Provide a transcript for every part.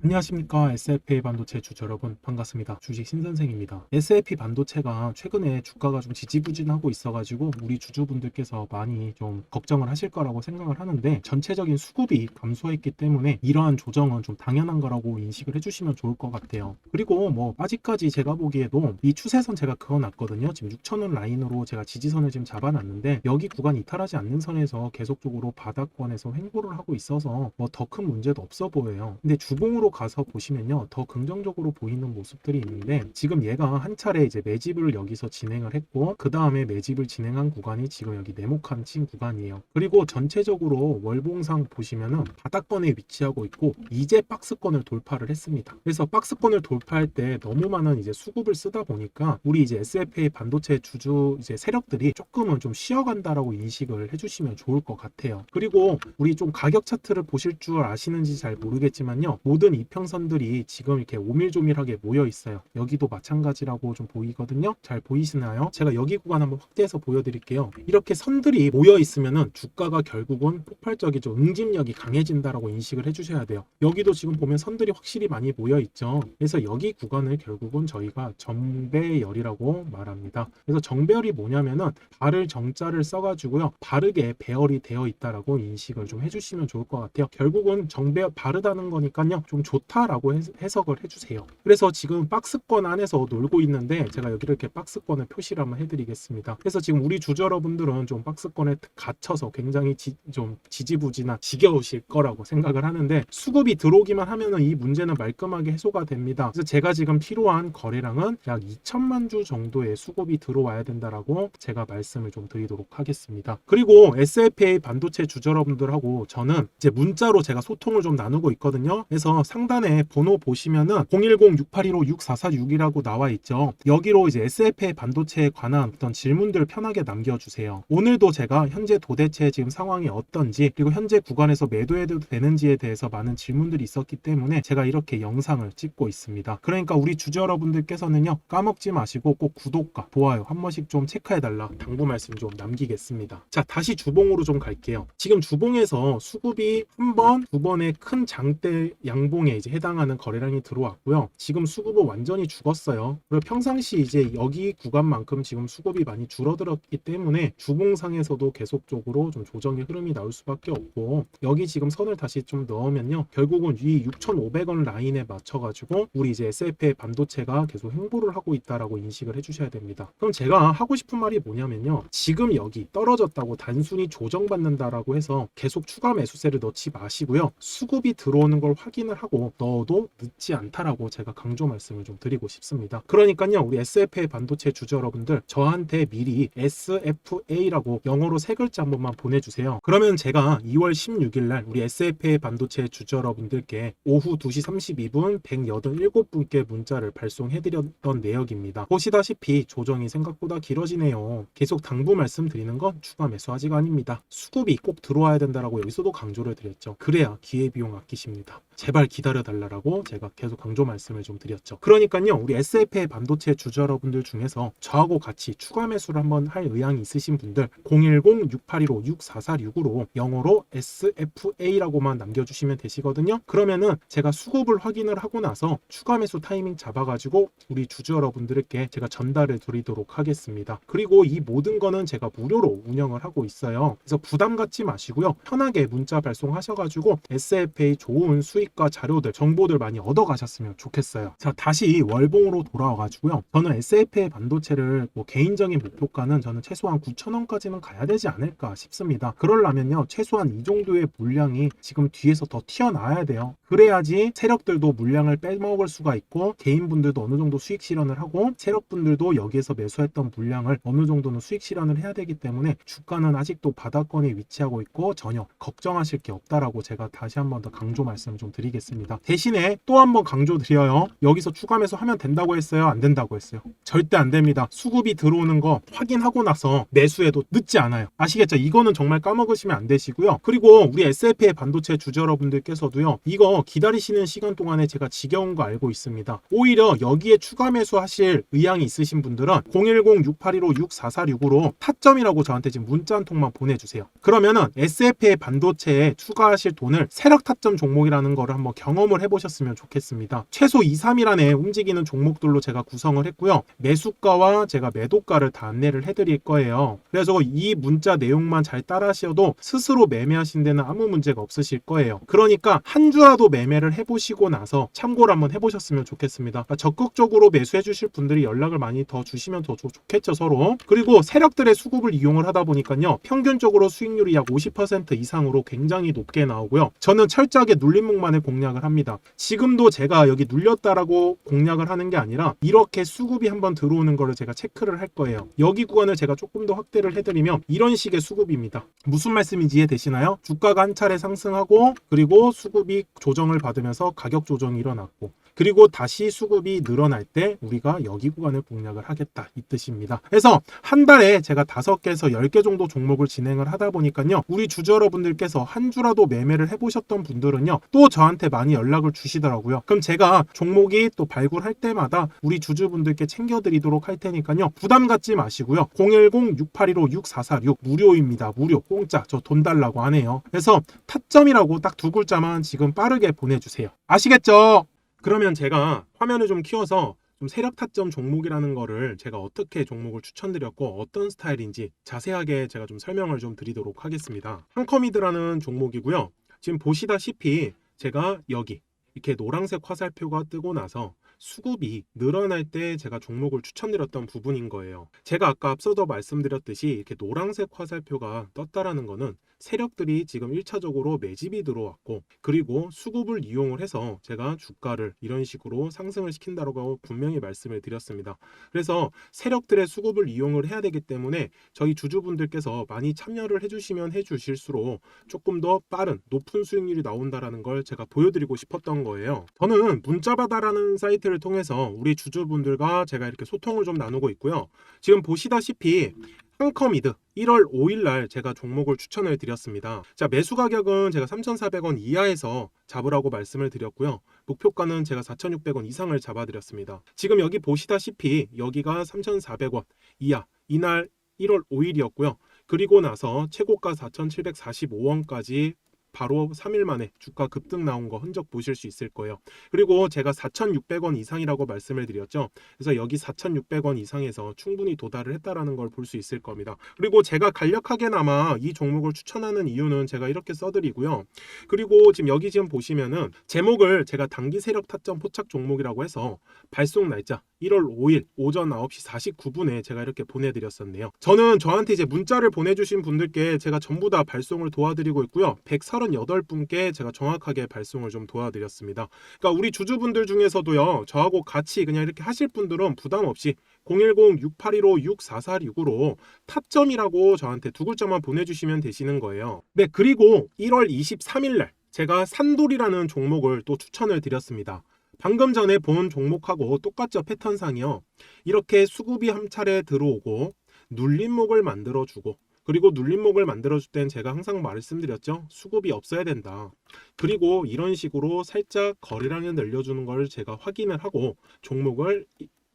안녕하십니까. SFA 반도체 주주 여러분 반갑습니다. 주식 신선생입니다. SFP 반도체가 최근에 주가가 좀 지지부진하고 있어가지고 우리 주주분들께서 많이 좀 걱정을 하실 거라고 생각을 하는데 전체적인 수급이 감소했기 때문에 이러한 조정은 좀 당연한 거라고 인식을 해주시면 좋을 것 같아요. 그리고 뭐 아직까지 제가 보기에도 이 추세선 제가 그어놨거든요. 지금 6천원 라인으로 제가 지지선을 지금 잡아놨는데 여기 구간 이탈하지 않는 선에서 계속적으로 바닥권에서 횡보를 하고 있어서 뭐 더 큰 문제도 없어 보여요. 근데 주봉으로 가서 보시면요 더 긍정적으로 보이는 모습들이 있는데 지금 얘가 한 차례 이제 매집을 여기서 진행을 했고 그 다음에 매집을 진행한 구간이 지금 여기 네모칸 친 구간이에요. 그리고 전체적으로 월봉상 보시면은 바닥권에 위치하고 있고 이제 박스권을 돌파를 했습니다. 그래서 박스권을 돌파할 때 너무 많은 이제 수급을 쓰다 보니까 우리 이제 SFA 반도체 주주 이제 세력들이 조금은 좀 쉬어간다라고 인식을 해주시면 좋을 것 같아요. 그리고 우리 좀 가격 차트를 보실 줄 아시는지 잘 모르겠지만요 모든 이평선들이 지금 이렇게 오밀조밀하게 모여 있어요. 여기도 마찬가지라고 좀 보이거든요. 잘 보이시나요? 제가 여기 구간 한번 확대해서 보여드릴게요. 이렇게 선들이 모여 있으면은 주가가 결국은 폭발적이죠 응집력이 강해진다라고 인식을 해주셔야 돼요. 여기도 지금 보면 선들이 확실히 많이 모여 있죠. 그래서 여기 구간을 결국은 저희가 정배열이라고 말합니다. 그래서 정배열이 뭐냐면은 발을 정자를 써가지고요. 바르게 배열이 되어 있다라고 인식을 좀 해주시면 좋을 것 같아요. 결국은 정배열 바르다는 거니까요. 좀 좋다라고 해- 해석을 해주세요. 그래서 지금 박스권 안에서 놀고 있는데 제가 여기 이렇게 박스권을 표시를 한번 해드리겠습니다. 그래서 지금 우리 주주 여러분들은 좀 박스권에 갇혀서 굉장히 지, 좀 지지부진한 지겨우실 거라고 생각을 하는데 수급이 들어오기만 하면은 이 문제는 말끔하게 해소가 됩니다. 그래서 제가 지금 필요한 거래량은 약 2천만 주 정도의 수급이 들어와야 된다라고 제가 말씀을 좀 드리도록 하겠습니다. 그리고 SFA 반도체 주주 여러분들하고 저는 이제 문자로 제가 소통을 좀 나누고 있거든요. 그래서 상단에 번호 보시면은 010-6815-6446이라고 나와 있죠. 여기로 이제 SFA 반도체에 관한 어떤 질문들 편하게 남겨주세요. 오늘도 제가 현재 도대체 지금 상황이 어떤지 그리고 현재 구간에서 매도해도 되는지에 대해서 많은 질문들이 있었기 때문에 제가 이렇게 영상을 찍고 있습니다. 그러니까 우리 주주 여러분들께서는요 까먹지 마시고 꼭 구독과 좋아요 한 번씩 좀 체크해달라 당부 말씀 좀 남기겠습니다. 자 다시 주봉으로 좀 갈게요. 지금 주봉에서 수급이 한 번, 두 번의 큰 장대 양봉 에 이제 해당하는 거래량이 들어왔고요. 지금 수급은 완전히 죽었어요. 그리고 평상시 이제 여기 구간만큼 지금 수급이 많이 줄어들었기 때문에 주봉상에서도 계속적으로 좀 조정의 흐름이 나올 수밖에 없고 여기 지금 선을 다시 좀 넣으면요. 결국은 이 6,500원 라인에 맞춰가지고 우리 이제 SF의 반도체가 계속 행보를 하고 있다라고 인식을 해주셔야 됩니다. 그럼 제가 하고 싶은 말이 뭐냐면요. 지금 여기 떨어졌다고 단순히 조정받는다라고 해서 계속 추가 매수세를 넣지 마시고요. 수급이 들어오는 걸 확인을 하고 넣어도 늦지 않다라고 제가 강조 말씀을 좀 드리고 싶습니다. 그러니까요, 우리 SFA 반도체 주주 여러분들 저한테 미리 SFA라고 영어로 세 글자 한 번만 보내주세요. 그러면 제가 2월 16일 날 우리 SFA 반도체 주주 여러분들께 오후 2시 32분 187분께 문자를 발송해드렸던 내역입니다. 보시다시피 조정이 생각보다 길어지네요. 계속 당부 말씀드리는 건 추가 매수 아직 아닙니다. 수급이 꼭 들어와야 된다라고 여기서도 강조를 드렸죠. 그래야 기회비용 아끼십니다. 제발 기다려달라고 제가 계속 강조 말씀을 좀 드렸죠. 그러니까요, 우리 SFA 반도체 주주 여러분들 중에서 저하고 같이 추가 매수를 한번 할 의향이 있으신 분들 010-6815-6446으로 영어로 SFA라고만 남겨주시면 되시거든요. 그러면은 제가 수급을 확인을 하고 나서 추가 매수 타이밍 잡아가지고 우리 주주 여러분들께 제가 전달을 드리도록 하겠습니다. 그리고 이 모든 거는 제가 무료로 운영을 하고 있어요. 그래서 부담 갖지 마시고요. 편하게 문자 발송하셔가지고 SFA 좋은 수익 과 자료들, 정보들 많이 얻어가셨으면 좋겠어요. 자, 다시 월봉으로 돌아와가지고요. 저는 SFA 반도체를 뭐 개인적인 목표가는 저는 최소한 9,000원까지는 가야 되지 않을까 싶습니다. 그러려면요. 최소한 이 정도의 물량이 지금 뒤에서 더 튀어나와야 돼요. 그래야지 세력들도 물량을 빼먹을 수가 있고 개인분들도 어느 정도 수익 실현을 하고 세력분들도 여기에서 매수했던 물량을 어느 정도는 수익 실현을 해야 되기 때문에 주가는 아직도 바닥권에 위치하고 있고 전혀 걱정하실 게 없다라고 제가 다시 한 번 더 강조 말씀을 좀 드리겠습니다. 대신에 또 한번 강조 드려요. 여기서 추가 매수하면 된다고 했어요? 안 된다고 했어요? 절대 안 됩니다. 수급이 들어오는 거 확인하고 나서 매수해도 늦지 않아요. 아시겠죠? 이거는 정말 까먹으시면 안 되시고요. 그리고 우리 SFA 반도체 주주 여러분들께서도요. 이거 기다리시는 시간 동안에 제가 지겨운 거 알고 있습니다. 오히려 여기에 추가 매수하실 의향이 있으신 분들은 010-6815-6446으로 타점이라고 저한테 지금 문자 한 통만 보내주세요. 그러면은 SFA 반도체에 추가하실 돈을 세력 타점 종목이라는 거를 거를 한번 경험을 해보셨으면 좋겠습니다. 최소 2, 3일 안에 움직이는 종목들로 제가 구성을 했고요. 매수가와 제가 매도가를 다 안내를 해드릴 거예요. 그래서 이 문자 내용만 잘 따라하셔도 스스로 매매하신 데는 아무 문제가 없으실 거예요. 그러니까 한 주라도 매매를 해보시고 나서 참고를 한번 해보셨으면 좋겠습니다. 그러니까 적극적으로 매수해 주실 분들이 연락을 많이 더 주시면 더 좋- 좋겠죠 서로. 그리고 세력들의 수급을 이용을 하다 보니까요. 평균적으로 수익률이 약 50% 이상으로 굉장히 높게 나오고요. 저는 철저하게 눌림목만 을 공략을 합니다. 지금도 제가 여기 눌렸다라고 공략을 하는 게 아니라 이렇게 수급이 한번 들어오는 거를 제가 체크를 할 거예요. 여기 구간을 제가 조금 더 확대를 해드리면 이런 식의 수급입니다. 무슨 말씀인지 이해되시나요? 주가가 한 차례 상승하고 그리고 수급이 조정을 받으면서 가격 조정이 일어났고 그리고 다시 수급이 늘어날 때 우리가 여기 구간을 공략을 하겠다 이 뜻입니다. 그래서 한 달에 제가 다섯 개에서 열개 정도 종목을 진행을 하다 보니까요. 우리 주주 여러분들께서 한 주라도 매매를 해보셨던 분들은요. 또 저한테 많이 연락을 주시더라고요. 그럼 제가 종목이 또 발굴할 때마다 우리 주주분들께 챙겨드리도록 할 테니까요. 부담 갖지 마시고요. 010-6815-6446 무료입니다. 무료 공짜 저 돈 달라고 하네요. 그래서 타점이라고 딱 두 글자만 지금 빠르게 보내주세요. 아시겠죠? 그러면 제가 화면을 좀 키워서 좀 세력 타점 종목이라는 거를 제가 어떻게 종목을 추천드렸고 어떤 스타일인지 자세하게 제가 좀 설명을 좀 드리도록 하겠습니다. 한커미드라는 종목이고요. 지금 보시다시피 제가 여기 이렇게 노란색 화살표가 뜨고 나서 수급이 늘어날 때 제가 종목을 추천드렸던 부분인 거예요. 제가 아까 앞서도 말씀드렸듯이 이렇게 노란색 화살표가 떴다라는 거는 세력들이 지금 1차적으로 매집이 들어왔고 그리고 수급을 이용을 해서 제가 주가를 이런 식으로 상승을 시킨다라고 분명히 말씀을 드렸습니다. 그래서 세력들의 수급을 이용을 해야 되기 때문에 저희 주주분들께서 많이 참여를 해주시면 해주실수록 조금 더 빠른 높은 수익률이 나온다라는 걸 제가 보여드리고 싶었던 거예요. 저는 문자바다라는 사이트를 통해서 우리 주주분들과 제가 이렇게 소통을 좀 나누고 있고요. 지금 보시다시피 한커미드 1월 5일 날 제가 종목을 추천을 드렸습니다. 자, 매수 가격은 제가 3,400원 이하에서 잡으라고 말씀을 드렸고요. 목표가는 제가 4,600원 이상을 잡아 드렸습니다. 지금 여기 보시다시피 여기가 3,400원 이하 이날 1월 5일이었고요. 그리고 나서 최고가 4,745원까지 바로 3일 만에 주가 급등 나온 거 흔적 보실 수 있을 거예요. 그리고 제가 4,600원 이상이라고 말씀을 드렸죠. 그래서 여기 4,600원 이상에서 충분히 도달을 했다라는 걸 볼 수 있을 겁니다. 그리고 제가 간략하게나마 이 종목을 추천하는 이유는 제가 이렇게 써드리고요. 그리고 지금 여기 지금 보시면은 제목을 제가 단기 세력 타점 포착 종목이라고 해서 발송 날짜 1월 5일 오전 9시 49분에 제가 이렇게 보내드렸었네요. 저는 저한테 이제 문자를 보내주신 분들께 제가 전부 다 발송을 도와드리고 있고요. 138분께 제가 정확하게 발송을 좀 도와드렸습니다. 그러니까 우리 주주분들 중에서도요. 저하고 같이 그냥 이렇게 하실 분들은 부담 없이 010-6815-6446으로 타점이라고 저한테 두 글자만 보내주시면 되시는 거예요. 네, 그리고 1월 23일 날 제가 산돌이라는 종목을 또 추천을 드렸습니다. 방금 전에 본 종목하고 똑같죠 패턴상이요. 이렇게 수급이 한 차례 들어오고 눌림목을 만들어주고 그리고 눌림목을 만들어줄 땐 제가 항상 말씀드렸죠. 수급이 없어야 된다. 그리고 이런 식으로 살짝 거래량을 늘려주는 걸 제가 확인을 하고 종목을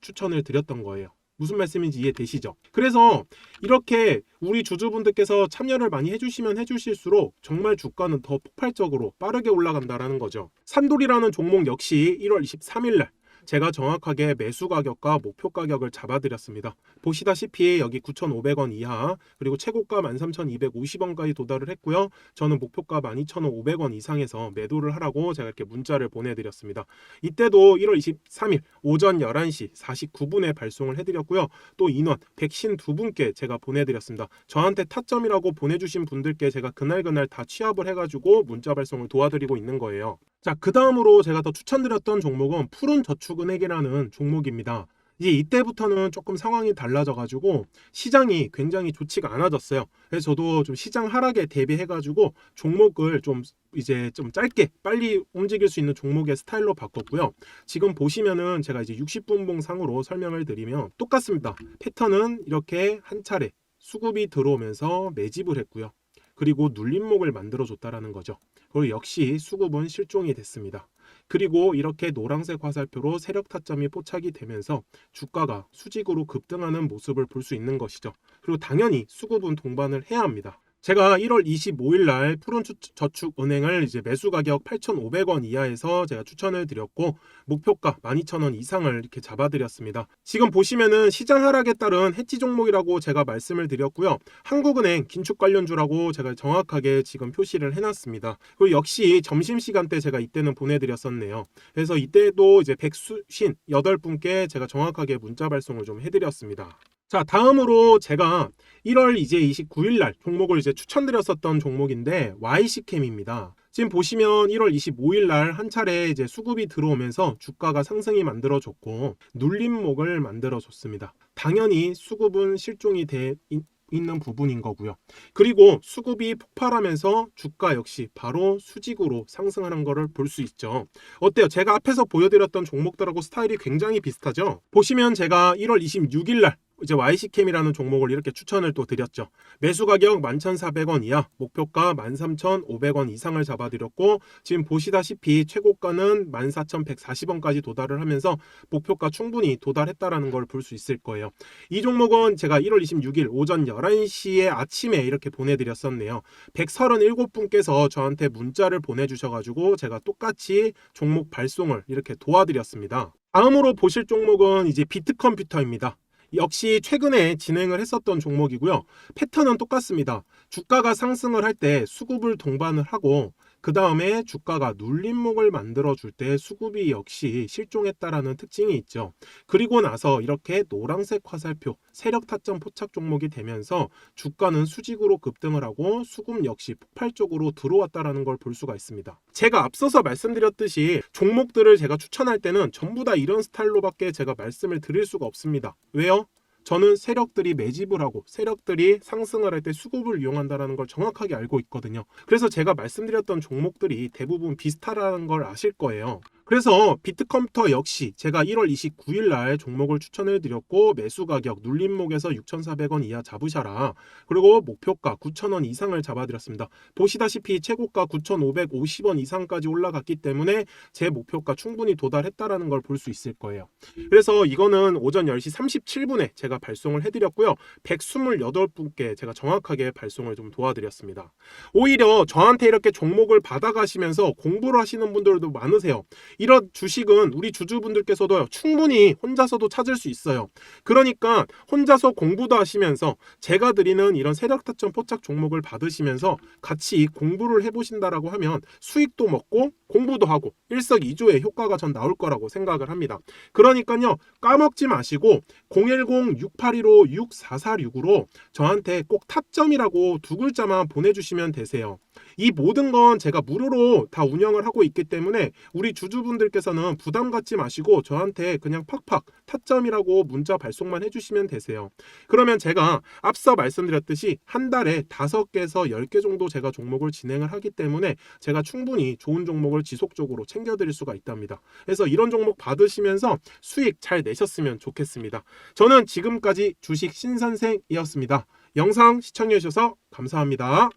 추천을 드렸던 거예요. 무슨 말씀인지 이해되시죠? 그래서 이렇게 우리 주주분들께서 참여를 많이 해주시면 해주실수록 정말 주가는 더 폭발적으로 빠르게 올라간다라는 거죠. 산돌이라는 종목 역시 1월 23일 날 제가 정확하게 매수 가격과 목표 가격을 잡아드렸습니다. 보시다시피 여기 9,500원 이하 그리고 최고가 13,250원까지 도달을 했고요. 저는 목표가 12,500원 이상에서 매도를 하라고 제가 이렇게 문자를 보내드렸습니다. 이때도 1월 23일 오전 11시 49분에 발송을 해드렸고요. 또 인원 152분께 제가 보내드렸습니다. 저한테 타점이라고 보내주신 분들께 제가 그날그날 다 취합을 해가지고 문자 발송을 도와드리고 있는 거예요. 자, 그 다음으로 제가 더 추천드렸던 종목은 푸른 저축은행이라는 종목입니다. 이제 이때부터는 조금 상황이 달라져가지고 시장이 굉장히 좋지가 않아졌어요. 그래서 저도 좀 시장 하락에 대비해가지고 종목을 좀 이제 좀 짧게 빨리 움직일 수 있는 종목의 스타일로 바꿨고요. 지금 보시면은 제가 이제 60분봉 상으로 설명을 드리면 똑같습니다. 패턴은 이렇게 한 차례 수급이 들어오면서 매집을 했고요. 그리고 눌림목을 만들어 줬다라는 거죠. 그리고 역시 수급은 실종이 됐습니다. 그리고 이렇게 노란색 화살표로 세력 타점이 포착이 되면서 주가가 수직으로 급등하는 모습을 볼 수 있는 것이죠. 그리고 당연히 수급은 동반을 해야 합니다. 제가 1월 25일 날 푸른 저축은행을 이제 매수 가격 8,500원 이하에서 제가 추천을 드렸고 목표가 12,000원 이상을 이렇게 잡아 드렸습니다. 지금 보시면은 시장 하락에 따른 해지 종목이라고 제가 말씀을 드렸고요. 한국은행 긴축 관련주라고 제가 정확하게 지금 표시를 해 놨습니다. 그리고 역시 점심 시간 때 제가 이때는 보내 드렸었네요. 그래서 이때도 이제 백수신 8분께 제가 정확하게 문자 발송을 좀 해 드렸습니다. 자, 다음으로 제가 1월 이제 29일 날 종목을 이제 추천드렸었던 종목인데 YC캠입니다. 지금 보시면 1월 25일 날 한 차례 이제 수급이 들어오면서 주가가 상승이 만들어졌고 눌림목을 만들어줬습니다. 당연히 수급은 실종이 돼 있- 있는 부분인 거고요. 그리고 수급이 폭발하면서 주가 역시 바로 수직으로 상승하는 거를 볼수 있죠. 어때요? 제가 앞에서 보여드렸던 종목들하고 스타일이 굉장히 비슷하죠? 보시면 제가 1월 26일 날 이제 YC캠이라는 종목을 이렇게 추천을 또 드렸죠. 매수 가격 11,400원 이하, 목표가 13,500원 이상을 잡아드렸고 지금 보시다시피 최고가는 14,140원까지 도달을 하면서 목표가 충분히 도달했다라는 걸 볼 수 있을 거예요. 이 종목은 제가 1월 26일 오전 11시에 아침에 이렇게 보내드렸었네요. 137분께서 저한테 문자를 보내주셔가지고 제가 똑같이 종목 발송을 이렇게 도와드렸습니다. 다음으로 보실 종목은 이제 비트컴퓨터입니다. 역시 최근에 진행을 했었던 종목이고요. 패턴은 똑같습니다. 주가가 상승을 할 때 수급을 동반을 하고 그 다음에 주가가 눌림목을 만들어 줄 때 수급이 역시 실종했다라는 특징이 있죠. 그리고 나서 이렇게 노란색 화살표 세력 타점 포착 종목이 되면서 주가는 수직으로 급등을 하고 수급 역시 폭발적으로 들어왔다라는 걸 볼 수가 있습니다. 제가 앞서서 말씀드렸듯이 종목들을 제가 추천할 때는 전부 다 이런 스타일로밖에 제가 말씀을 드릴 수가 없습니다. 왜요? 저는 세력들이 매집을 하고 세력들이 상승을 할 때 수급을 이용한다라는 걸 정확하게 알고 있거든요. 그래서 제가 말씀드렸던 종목들이 대부분 비슷하다는 걸 아실 거예요. 그래서 비트컴퓨터 역시 제가 1월 29일 날 종목을 추천을 드렸고 매수 가격 눌림목에서 6,400원 이하 잡으셔라. 그리고 목표가 9,000원 이상을 잡아드렸습니다. 보시다시피 최고가 9,550원 이상까지 올라갔기 때문에 제 목표가 충분히 도달했다라는 걸 볼 수 있을 거예요. 그래서 이거는 오전 10시 37분에 제가 발송을 해드렸고요. 128분께 제가 정확하게 발송을 좀 도와드렸습니다. 오히려 저한테 이렇게 종목을 받아가시면서 공부를 하시는 분들도 많으세요. 이런 주식은 우리 주주분들께서도 충분히 혼자서도 찾을 수 있어요. 그러니까 혼자서 공부도 하시면서 제가 드리는 이런 세력 타점 포착 종목을 받으시면서 같이 공부를 해보신다라고 하면 수익도 먹고 공부도 하고 일석이조의 효과가 전 나올 거라고 생각을 합니다. 그러니까요 까먹지 마시고 010-6815-6446으로 저한테 꼭 타점이라고 두 글자만 보내주시면 되세요. 이 모든 건 제가 무료로 다 운영을 하고 있기 때문에 우리 주주분들께서는 부담 갖지 마시고 저한테 그냥 팍팍 타점이라고 문자 발송만 해주시면 되세요. 그러면 제가 앞서 말씀드렸듯이 한 달에 다섯 개에서 열개 정도 제가 종목을 진행을 하기 때문에 제가 충분히 좋은 종목을 지속적으로 챙겨드릴 수가 있답니다. 그래서 이런 종목 받으시면서 수익 잘 내셨으면 좋겠습니다. 저는 지금까지 주식 신선생이었습니다. 영상 시청해주셔서 감사합니다.